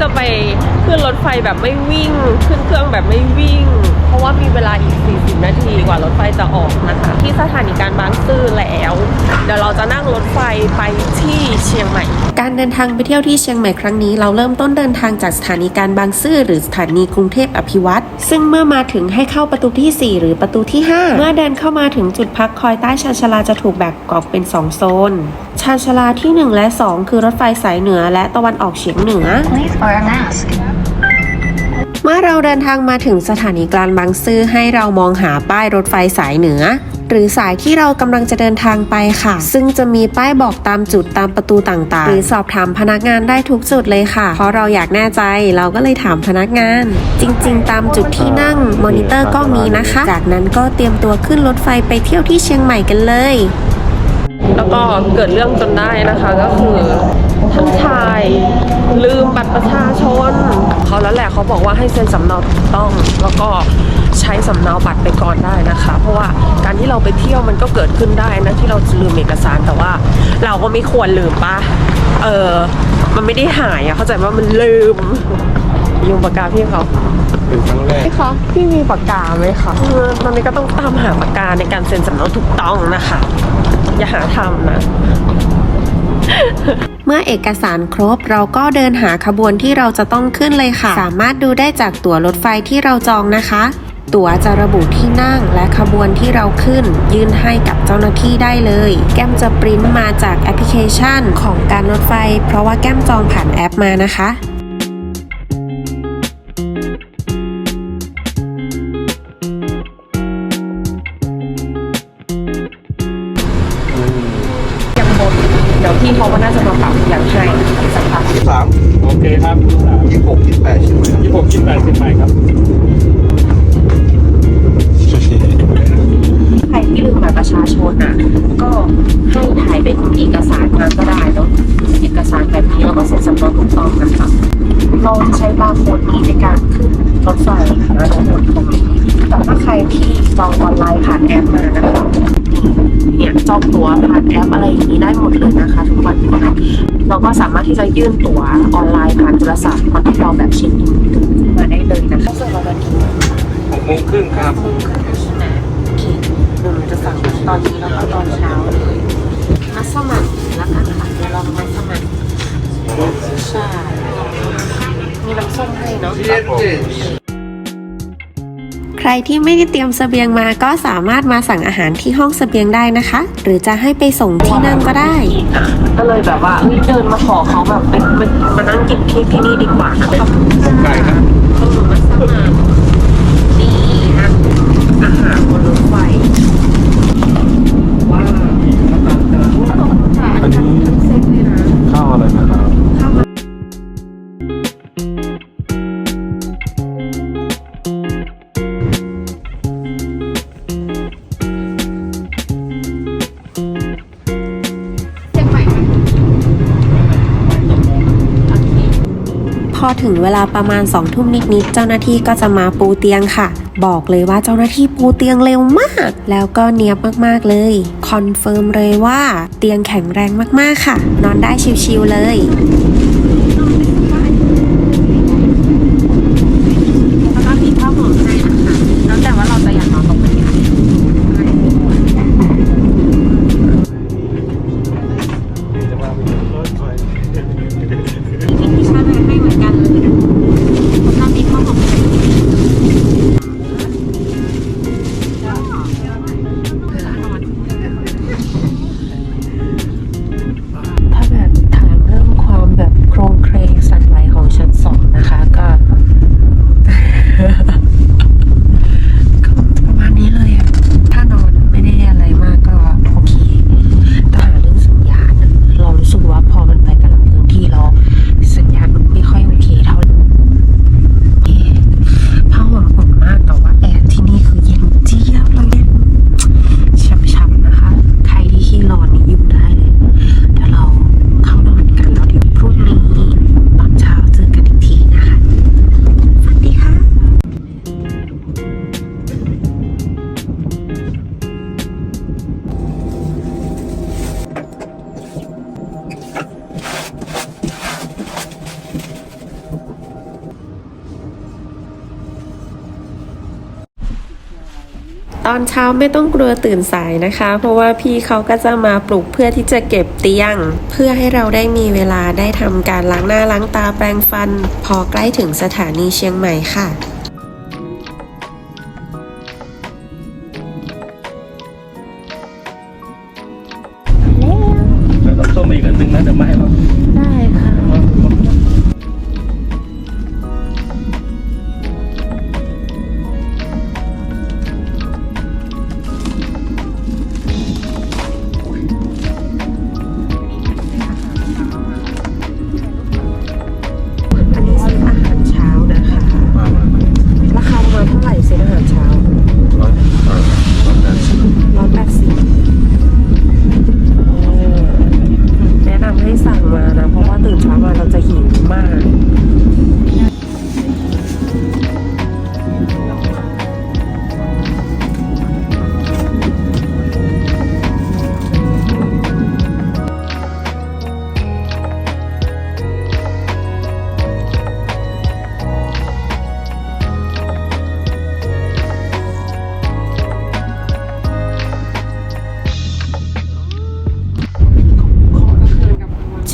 จะไปขึ้นรถไฟแบบไม่วิ่ง ขึ้นเครื่องแบบไม่วิ่ง เพราะว่ามีเวลาอีก 40 นาทีกว่ารถไฟจะออกนะคะ ที่สถานีกลารบางซื่อแล้ว เดี๋ยวเราจะนั่งรถไฟไปที่เชียงใหม่ การเดินทางไปเที่ยวที่เชียงใหม่ครั้งนี้ เราเริ่มต้นเดินทางจากสถานีกลารบางซื่อหรือสถานีกรุงเทพอภิวัตรซึ่งเมื่อมาถึงให้เข้าประตูที่ 4 หรือประตูที่ 5 เมื่อเดินเข้ามาถึงจุดพักคอยใต้ชานชาลาจะถูกแบ่งออกเป็น 2 โซน ชานชาลาที่ 1 และ 2 คือรถไฟสายเหนือและตะวันออกเฉียงเหนือ Please wear a mask. เมื่อเราเดินทางมาถึงสถานีกลางบางซื่อให้เรามองหาป้ายรถไฟสายเหนือ หรือสายที่เรากำลังจะเดินทางไปค่ะ ซึ่งจะมีป้ายบอกตามจุดตามประตูต่างๆ หรือสอบถามพนักงานได้ทุกจุดเลยค่ะ เพราะเราอยากแน่ใจเราก็เลยถามพนักงาน จริง ๆ ตามจุดที่นั่งมอนิเตอร์ก็มีนะคะ จากนั้นก็เตรียมตัวขึ้นรถไฟไปเที่ยวที่เชียงใหม่กันเลย แล้วก็เกิดเรื่องจนได้นะคะก็คือท่านชายลืมบัตรประชาชนเขาแล้วแหละเขาบอกว่าให้เซ็นสำเนาถูกต้องแล้วก็ใช้สำเนาบัตรไปก่อนได้นะคะ เพราะว่าการที่เราไปเที่ยวมันก็เกิดขึ้นได้นะที่เราจะลืมเอกสารแต่ว่า เราก็ไม่ควรลืมปะเออมันไม่ได้หายอะเข้าใจว่ามันลืมยืมปากกาพี่เขาเป็นครั้งแรกพี่คะพี่มีปากกาไหมคะเออตอนนี้ก็ต้องตามหาปากกาในการเซ็นสำเนาถูกต้องนะคะ อย่าหาทำนะเมื่อเอกสารครบเราก็เดินหาขบวนที่เราจะต้องขึ้นเลยค่ะ สามารถดูได้จากตั๋วรถไฟที่เราจองนะคะ ตั๋วจะระบุที่นั่งและขบวนที่เราขึ้น ยื่นให้กับเจ้าหน้าที่ได้เลย แก้มจะปริ้นมาจากแอปพลิเคชันของการรถไฟ เพราะว่าแก้มจองผ่านแอปมานะคะ แปดสิบใครับใครที่ลืมบัตรประชาชนอะ ก็ให้ถ่ายเป็นเอกสารมาก็ได้เนาะเอกสารแบบนี้แล้วก็เซ็นสำเนาถูกต้องนะ เราจะใช้บาร์โค้ดนี้ในการขึ้นรถไฟนะทั้งหมดตรงนี้แต่ถ้าใครที่จองออนไลน์ผ่านแอปมานะคะเนี่ยจองตั๋วผ่านแอปอะไรอย่างนี้ได้หมดเลยนะคะทุกวันนี้เราก็สามารถที่จะยื่นตั๋วออนไลน์ผ่านโทรศัพท์มาที่เราแบบเช็คอินมาได้เลยนะคะส่วนเราวันนี้หกโมงครึ่งครับครึ่งครึ่งใช่ไหมโอเคเดี๋ยวหนูจะสั่งตอนนี้แล้วก็ตอนเช้าเลยมัสมั่นแล้วกันค่ะเดี๋ยวลองมัสมั่นใช่ น้ำส้มให้เนาะใครที่ไม่ได้เตรียมเสบียงมาก็สามารถมาสั่งอาหารที่ห้องเสบียงได้นะคะ หรือจะให้ไปส่งที่นั่นก็ได้ ก็เลยแบบว่าเฮ้ยเดินมาขอเขาแบบเป็นเป็นมานั่งกินที่ที่นี่ดีกว่านะครับผมไก่ครับขนมมัสมั่นนี่นะอาหารบนรถไฟว้าวอันนี้เซ็ตเลยนะข้าวอะไรนะ ถึงเวลาประมาณ2องทุ่มนิดๆเจ้าหน้าที่ก็จะมาปูเตียงค่ะ บอกเลยว่าเจ้าหน้าที่ปูเตียงเร็วมาก แล้วก็เนียบมากๆเลยคอนเฟิร์มเลยว่าเตียงแข็งแรงมากๆค่ะ นอนได้ชิวๆเลย ตอนเช้าไม่ต้องกลัวตื่นสายนะคะ เพราะว่าพี่เขาก็จะมาปลุกเพื่อที่จะเก็บเตียง เพื่อให้เราได้มีเวลาได้ทำการล้างหน้าล้างตาแปรงฟัน พอใกล้ถึงสถานีเชียงใหม่ค่ะ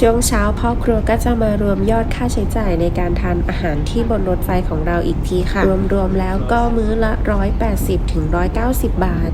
ช่วงเช้าพ่อครัวก็จะมารวมยอดค่าใช้จ่ายในการทานอาหารที่บนรถไฟของเราอีกทีค่ะ รวมๆแล้วก็มื้อละ 180ถึง190 บาท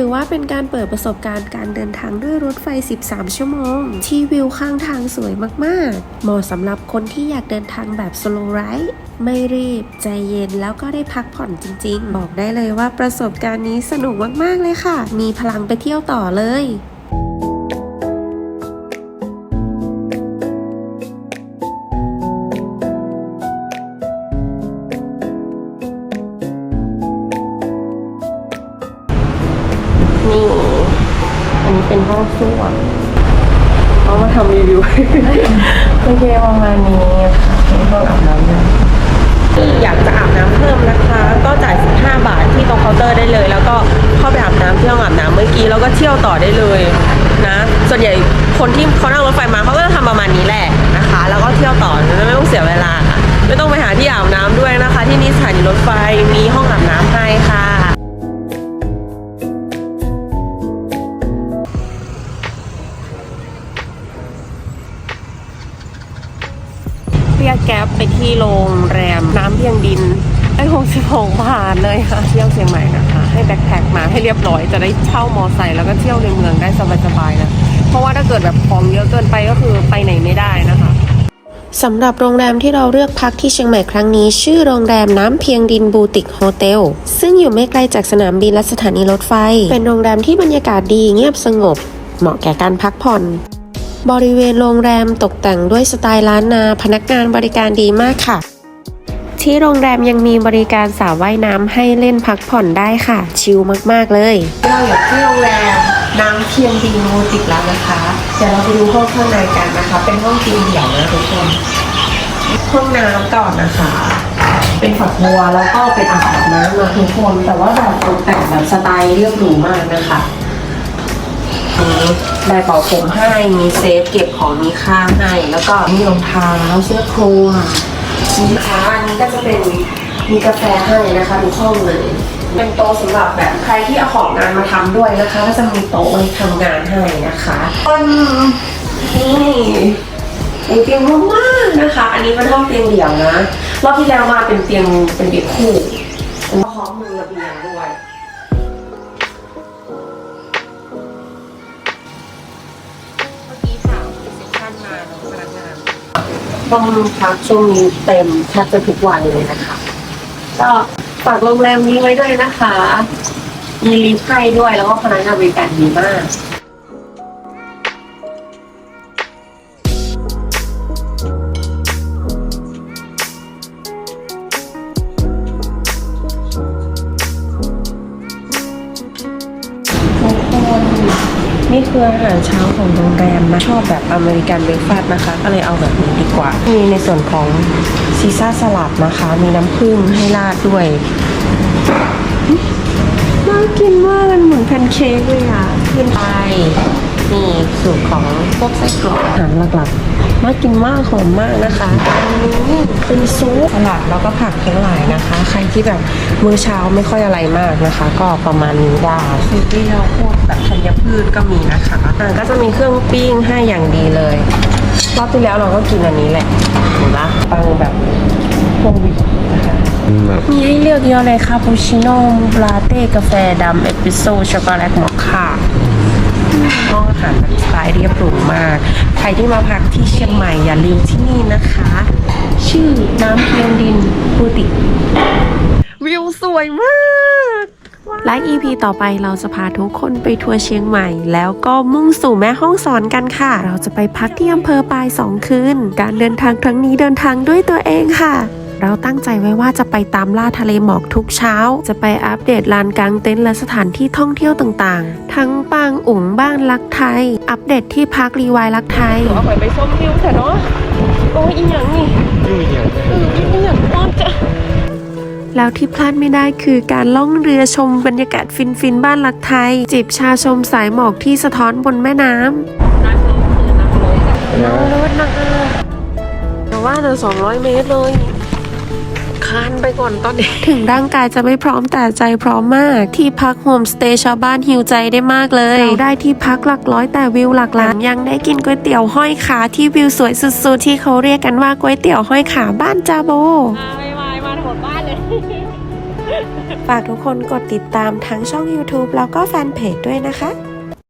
ถือว่าเป็นการเปิดประสบการณ์การเดินทางด้วยรถไฟ 13 ชั่วโมง ที่วิวข้างทางสวยมากๆ เหมาะสำหรับคนที่อยากเดินทางแบบสโลว์ไรท์ไม่รีบ ใจเย็นแล้วก็ได้พักผ่อนจริง ๆ บอกได้เลยว่าประสบการณ์นี้สนุกมาก ๆ เลยค่ะ มีพลังไปเที่ยวต่อเลย อันนี้เป็นห้องส้วมเอามาทำรีวิวโอเคประมาณนี้ค่ะเป็นห้องอาบน้ำนะอยากจะอาบน้ำเพิ่มนะคะ ก็จ่าย 15 บาทที่ตรงเคาน์เตอร์ได้เลย แล้วก็เข้าไปอาบน้ำที่ห้องอาบน้ำเมื่อกี้แล้วก็เที่ยวต่อได้เลยนะ ส่วนใหญ่คนที่เขานั่งรถไฟมาเขาก็จะทำประมาณนี้แหละนะคะ แล้วก็เที่ยวต่อไม่ต้องเสียเวลา ไม่ต้องไปหาที่อาบน้ำด้วยนะคะ ที่นี่สถานีรถไฟมีห้องอาบน้ำ ที่โรงแรมน้ำเพียงดินได้66บาทเลยค่ะ เที่ยวเชียงใหม่นะคะ ให้แบ็คแพ็คมาให้เรียบร้อยจะได้เช่ามอไซค์แล้วก็เที่ยวในเมืองได้สบายๆนะ เพราะว่าถ้าเกิดแบบของเยอะเกินไปก็คือไปไหนไม่ได้นะคะสำหรับโรงแรมที่เราเลือกพักที่เชียงใหม่ครั้งนี้ ชื่อโรงแรมน้ำเพียงดินบูติกโฮเทลซึ่งอยู่ไม่ไกลจากสนามบินและสถานีรถไฟ เป็นโรงแรมที่บรรยากาศดีเงียบสงบ เหมาะแก่การพักผ่อน บริเวณโรงแรมตกแต่งด้วยสไตล์ล้านนาพนักงานบริการดีมากค่ะ ที่โรงแรมยังมีบริการสระว่ายน้ำให้เล่นพักผ่อนได้ค่ะ ชิลมากๆเลย เราอยู่ที่โรงแรมน้ำเพียงดีโมติกแล้วนะคะ เดี๋ยวเราไปดูห้องข้างในกันนะคะ เป็นห้องเตีเดี่ยวนะทุกคนห้องน้ำก่อนนะคะ เป็นฝักบัวแล้วก็เป็นอ่างอาบน้ำนะทุกคน แต่ว่าแบบตกแต่งแบบสไตล์เรียบหรูมากนะคะ ไดร์เป่าผมให้ มีเซฟเก็บของมีค่าให้ แล้วก็มีรองเท้าเสื้อคลุมมีค้าอันนี้ก็จะเป็นมีกาแฟให้นะคะทุกห้องเลย เป็นโต๊ะสำหรับแบบใครที่เอาของงานมาทำด้วยนะคะ ก็จะมีโต๊ะไว้ทำงานให้นะคะต้นนี่ไอเตียงมากๆนะคะ อันนี้เป็นห้องเตียงเดี่ยวนะรอบที่แล้วมาเป็นเตียงเป็นเตียงคู่เป็นพร้อมมือระเบียง ต้องพักช่วงนี้เต็มแทบจะทุกวันเลยนะคะ ก็ฝากโรงแรมนี้ไว้ด้วยนะคะ มีลิฟต์ให้ด้วยแล้วก็พนักงานบริการดีมาก คนนี่คืออาหารเช้าของโรงแรมนะชอบแบบอเมริกันเบรคฟาสต์นะคะ ก็เลยเอาแบบนี้ดีกว่า มีในส่วนของซีซ่าสลัดนะคะ มีน้ำผึ้งให้ราดด้วยน่ากินมากมันเหมือนแพนเค้กเลยอะ ขึ้นไปนี่สูตรของพวกไส้กรอกอาหารหลักๆ น่ากินมากหอมมากนะคะอันนี้เป็นซุปสลัดแล้วก็ผักทั้งหลายนะคะ ใครที่แบบมื้อเช้าไม่ค่อยอะไรมากนะคะ ก็ประมาณนี้ได้ซีเรียลพวกแบบธัญพืชก็มีนะคะอ่าก็จะมีเครื่องปิ้งให้อย่างดีเลยรอบที่แล้วเราก็กินอันนี้แหละเห็นปะปังแบบโควิดนะคะแบบมีให้เลือกเยอะเลยคาปูชิโน่ลาเต้กาแฟดำเอสเปรสโซ่ช็อกโกแลตมอคค่า ห้องอาหารสไตล์เรียบหรูมาก ใครที่มาพักที่เชียงใหม่อย่าลืมที่นี่นะคะ ชื่อน้ำเพียงดินปูติวิวสวยมากและ EP ต่อไปเราจะพาทุกคนไปทัวร์เชียงใหม่ แล้วก็มุ่งสู่แม่ห้องสอนกันค่ะ เราจะไปพักที่อำเภอปลายสองคืน การเดินทางครั้งนี้เดินทางด้วยตัวเองค่ะ เราตั้งใจไว้ว่าจะไปตามล่าทะเลหมอกทุกเช้า จะไปอัปเดตลานกลางเต็นท์และสถานที่ท่องเที่ยวต่างๆ ทั้งปางอุ๋งบ้านลักไทย อัปเดตที่พักรีวายลักไทยเอาไปส้มวิวเถอะเนาะโอ้ยอีหยังนี่ยุ่งอย่างเอออีหยังป้อนจ้ะแล้วที่พลาดไม่ได้คือการล่องเรือชมบรรยากาศฟินๆบ้านลักไทย จิบชาชมสายหมอกที่สะท้อนบนแม่น้ำนั่งลงคือนั่งลงนั่งรถนั่งเออแต่ว่าจะ200 เมตรเลย คานไปก่อนตอนนี้ ถึงร่างกายจะไม่พร้อมแต่ใจพร้อมมาก ที่พักโฮมสเตย์ชาวบ้านหิวใจได้มากเลยเราได้ที่พักหลักร้อยแต่วิวหลักล้านยังได้กินก๋วยเตี๋ยวห้อยขาที่วิวสวยสุดๆที่เขาเรียกกันว่าก๋วยเตี๋ยวห้อยขาบ้านจาโบฝากทุกคนกดติดตามทั้งช่อง YouTube แล้วก็แฟนเพจด้วยนะคะ